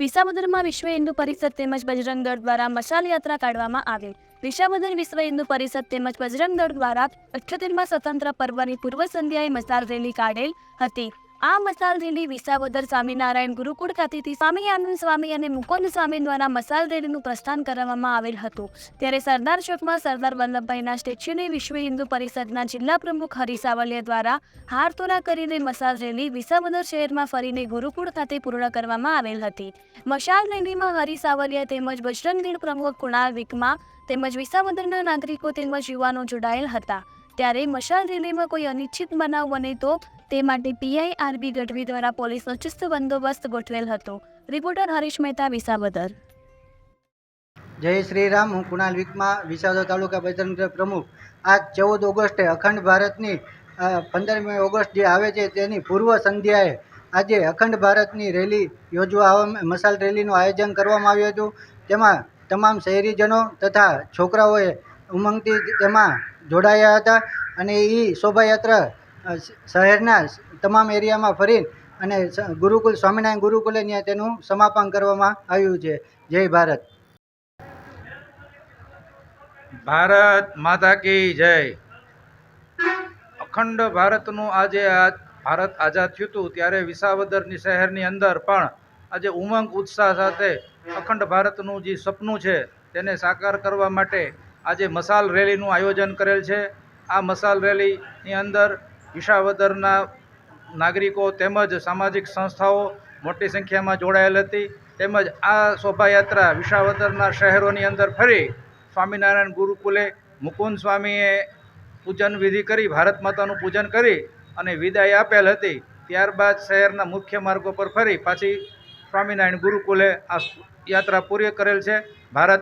વિસાવદરમાં વિશ્વ હિન્દુ પરિષદ તેમજ બજરંગ દળ દ્વારા મશાલ યાત્રા કાઢવામાં આવી. વિસાવદર વિશ્વ હિન્દુ પરિષદ તેમજ બજરંગ દળ દ્વારા અઠ્યોતેરમાં સ્વતંત્ર પર્વની પૂર્વ સંધ્યાએ મશાલ રેલી કાઢેલ હતી. આ મસાલ રેલી વિસાવદર સ્વામિનારાયણ ગુરુકુળ ખાતેથી સ્વામી આનંદ સ્વામી અને મુકુંદ સ્વામી દ્વારા મસાલ રેલીનું પ્રસ્થાન કરવામાં આવેલ હતું. ત્યારે સરદાર ચોકમાં સરદાર વલ્લભભાઈના સ્ટેચ્યુને વિશ્વ હિન્દુ પરિષદના જિલ્લા પ્રમુખ હરી સાવલિયા દ્વારા હારતોરા કરીને મસાલ રેલી વિસાવદર શહેરમાં ફરીને ગુરુકુળ ખાતે પૂર્ણ કરવામાં આવેલ હતી. મશાલ રેલીમાં હરી સાવલિયા તેમજ બજરંગ દળ પ્રમુખ કુણાલ વિકમા તેમજ વિસાવદરના નાગરિકો તેમજ યુવાનો જોડાયેલ હતા. ત્યારે મશાલ રેલીમાં કોઈ અનિચ્છિત બનાવ બને તો તે માટે પીઆઈ આરબી ગઢવી દ્વારા પોલીસનો ચુસ્ત બંદોબસ્ત ગોઠવેલ હતો. રિપોર્ટર હરીશ મહેતા, વિસાવદર. જય શ્રી રામ હું કુણાલ વિકમા, વિસાવદર તાલુકા બજરંગ પ્રમુખ. આજ ચૌદ ઓગસ્ટે અખંડ ભારતની પંદરમી ઓગસ્ટ જે આવે છે તેની પૂર્વ સંધ્યાએ આજે અખંડ ભારતની રેલી યોજવા મશાલ રેલીનું આયોજન કરવામાં આવ્યું હતું. તેમાં તમામ શહેરીજનો તથા છોકરાઓએ ઉમંગથી તેમાં જોડાયા હતા અને એ શોભાયાત્રા શહેરના તમામ એરિયામાં ફરી અને ગુરુકુલ, સ્વામિનારાયણ ગુરુકુલે ત્યાં તેનું સમાપન કરવામાં આવ્યું છે. જય ભારત. ભારત માતા કી જય. અખંડ ભારતનું આજે આ, ભારત આઝાદ થયું હતું ત્યારે વિસાવદરની શહેરની અંદર પણ આજે ઉમંગ, ઉત્સાહ સાથે અખંડ ભારતનું જે સપનું છે તેને સાકાર કરવા માટે આજે મસાલ રેલીનું આયોજન કરેલ છે. આ મસાલ રેલીની અંદર વિસાવદરના નાગરિકો તેમજ સામાજિક સંસ્થાઓ મોટી સંખ્યામાં જોડાયેલ હતી. તેમજ આ શોભાયાત્રા વિસાવદરના શહેરોની અંદર ફરી સ્વામિનારાયણ ગુરુકુલે મુકુંદ સ્વામીએ પૂજન વિધિ કરી, ભારત માતાનું પૂજન કરી અને વિદાય આપેલ હતી. ત્યારબાદ શહેરના મુખ્ય માર્ગો પર ફરી પાછી સ્વામિનારાયણ ગુરુકુલે આ યાત્રા પૂરી કરેલ છે. ભારત